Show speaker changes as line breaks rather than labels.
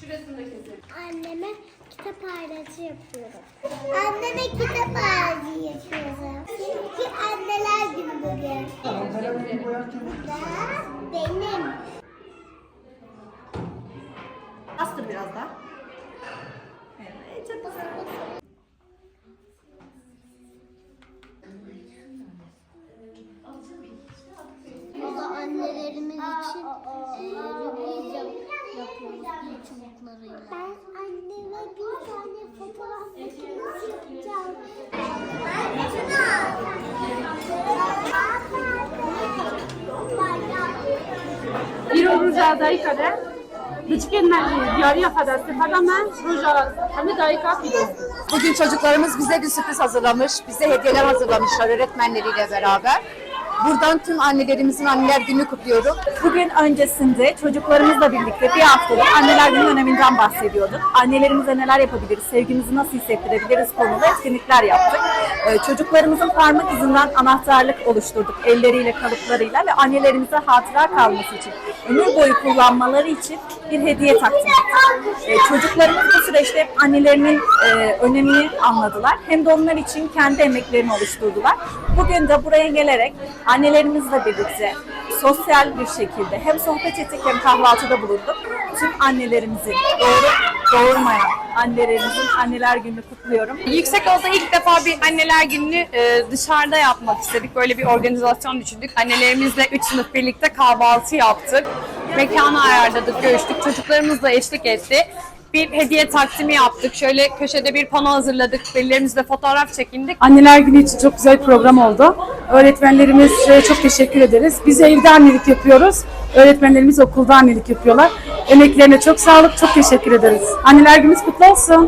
Şurasını da keselim.
Anneme kitap ayracı yapıyorum. Anneme kitap ayracı yapıyorum. Çünkü anneler günü bugün. Da benim.
Bastır biraz daha. Evet, çok güzel.
Da annelerimiz için e, röportaj yapıyoruz bir çubuklarıyla. Ben anneme bir tane fotoğraf makinesi yapacağım. Ben şunu
بیرو روزا دایی کده بچکن نجی دیاری کده استفاده من روزا همه دایی کافی
Bugün çocuklarımız bize bir sürpriz hazırlamış. Bize hediyeler hazırlamışlar öğretmenleriyle beraber. Buradan tüm annelerimizin anneler günü kutluyorum.
Bugün öncesinde çocuklarımızla birlikte bir haftadır anneler günü öneminden bahsediyorduk. Annelerimize neler yapabiliriz, sevgimizi nasıl hissettirebiliriz konulu etkinlikler yaptık. Ee, çocuklarımızın parmak izinden anahtarlık oluşturduk elleriyle, kalıplarıyla ve annelerimize hatıra kalması için, ömür boyu kullanmaları için bir hediye takdim. Ee, çocuklarımız bu süreçte hem annelerinin e, önemini anladılar hem de onlar için kendi emeklerini oluşturdular. Bugün de buraya gelerek annelerimizle birlikte sosyal bir şekilde hem sohbet ettik hem kahvaltıda bulunduk. Tüm annelerimizin doğru doğurmayan annelerimizin anneler gününü kutluyorum.
Yüksek olsa ilk defa bir anneler gününü e, dışarıda yapmak istedik. Böyle bir organizasyon düşündük. Annelerimizle 3 sınıf birlikte kahvaltı yaptık. Mekanı ayarladık, görüştük. Çocuklarımızla eşlik etti. Bir hediye takdimi yaptık. Şöyle köşede bir pano hazırladık. Velilerimizle fotoğraf çekindik.
Anneler günü için çok güzel bir program oldu. Öğretmenlerimize çok teşekkür ederiz. Biz evde annelik yapıyoruz. Öğretmenlerimiz okulda annelik yapıyorlar. Emeklerine çok sağlık, çok teşekkür ederiz. Anneler gününüz kutlu olsun.